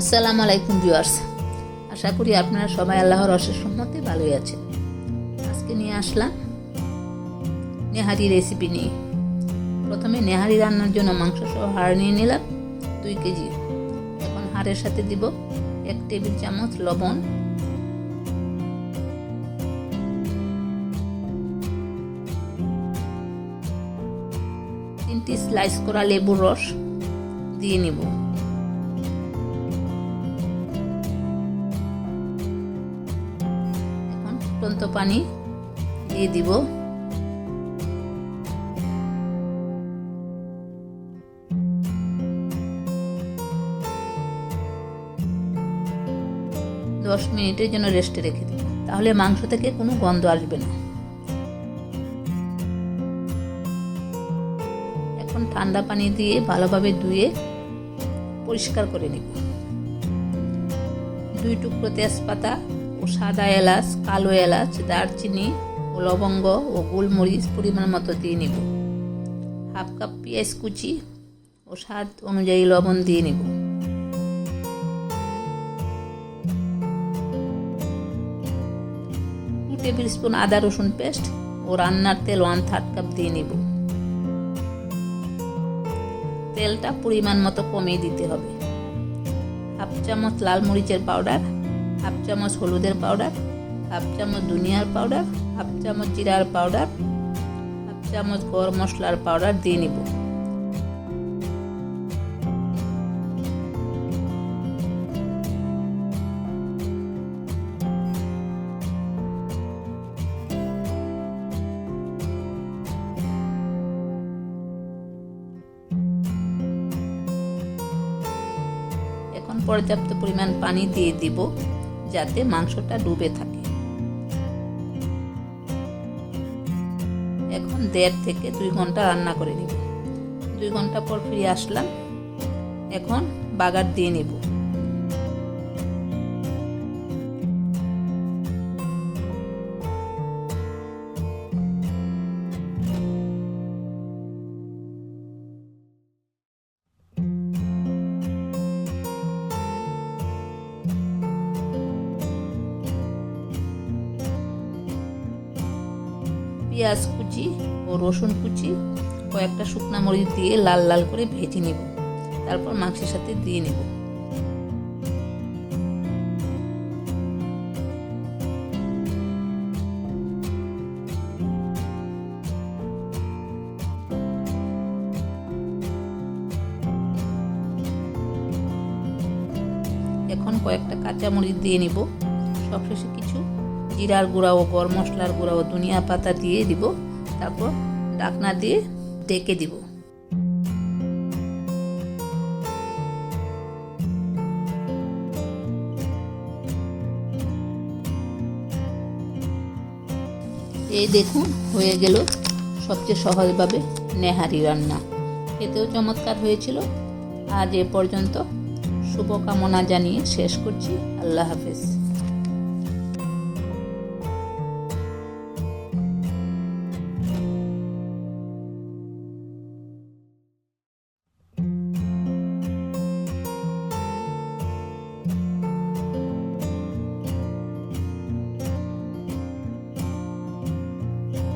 আসসালামু আলাইকুম ভিউয়ার্স। আশা করি আপনারা সবাই আল্লাহর অশেষ সম্মতে ভালোই আছেন। আজকে নিয়ে আসলাম নেহারি রেসিপি নিয়ে। প্রথমে নেহারি রান্নার জন্য মাংস সহ হাড় নিয়ে নিলাম দুই কেজি। এখন হাড়ের সাথে দিব এক টেবিল চামচ লবণ। তিনটি স্লাইস করা লেবুর রস দিয়ে নেব। ফুটন্ত পানি দিয়ে দিব। দশ মিনিটের জন্য রেস্টে রেখে দিব তাহলে মাংস থেকে কোনো গন্ধ আসবে না। এখন ঠান্ডা পানি দিয়ে ভালোভাবে ধুয়ে পরিষ্কার করে নিব। দুই টুকরো তেজপাতা ও সাদা এলাচ, কালো এলাচ, দারচিনি ও লবঙ্গ ও গোলমরিচ পরিমাণ মতো দিয়ে নিব। হাফ কাপ পেঁয়াজ কুচি ও স্বাদ অনুযায়ী লবণ দিয়ে নিব। টু টেবিল স্পুন আদা রসুন পেস্ট ও রান্নার তেল ওয়ান থার্ড কাপ দিয়ে নিব। তেলটা পরিমাণ মতো কমিয়ে দিতে হবে। হাফ চামচ লাল মরিচের পাউডার হাফ চামচ হলুদের পাউডার হাফ চামচ ধনিয়ার পাউডার হাফ চামচ জিরার পাউডার হাফ চামচ গরম মশলার পাউডার দিয়ে নিব। এখন পর্যাপ্ত পরিমাণ পানি দিয়ে দিব। যাতে মাংসটা ডুবে থাকে। এখন দেড় থেকে দুই ঘণ্টা রান্না করে নিব। দুই ঘণ্টা পর ফিরে আসলাম। এখন বাগার দিয়ে নেব। পেঁয়াজ কুচি ও রসুন কুচি কয়েকটা শুকনো মরিচ দিয়ে লাল লাল করে ভেজে নেব। তারপর মাংসের সাথে দিয়ে নেব। এখন কয়েকটা কাঁচা মরিচ দিয়ে নিব। সবশেষে কিছু জিরার গুঁড়া ও গরম মশলার গুঁড়া ও ধনিয়া পাতা দিয়ে দিব। তারপর ডাকনা দিয়ে ডেকে দিব। এই দেখুন, হয়ে গেল সবচেয়ে সহজভাবে নেহারি রান্না। খেতেও চমৎকার হয়েছিল। আজ এ পর্যন্ত শুভকামনা জানিয়ে শেষ করছি। আল্লাহ হাফেজ।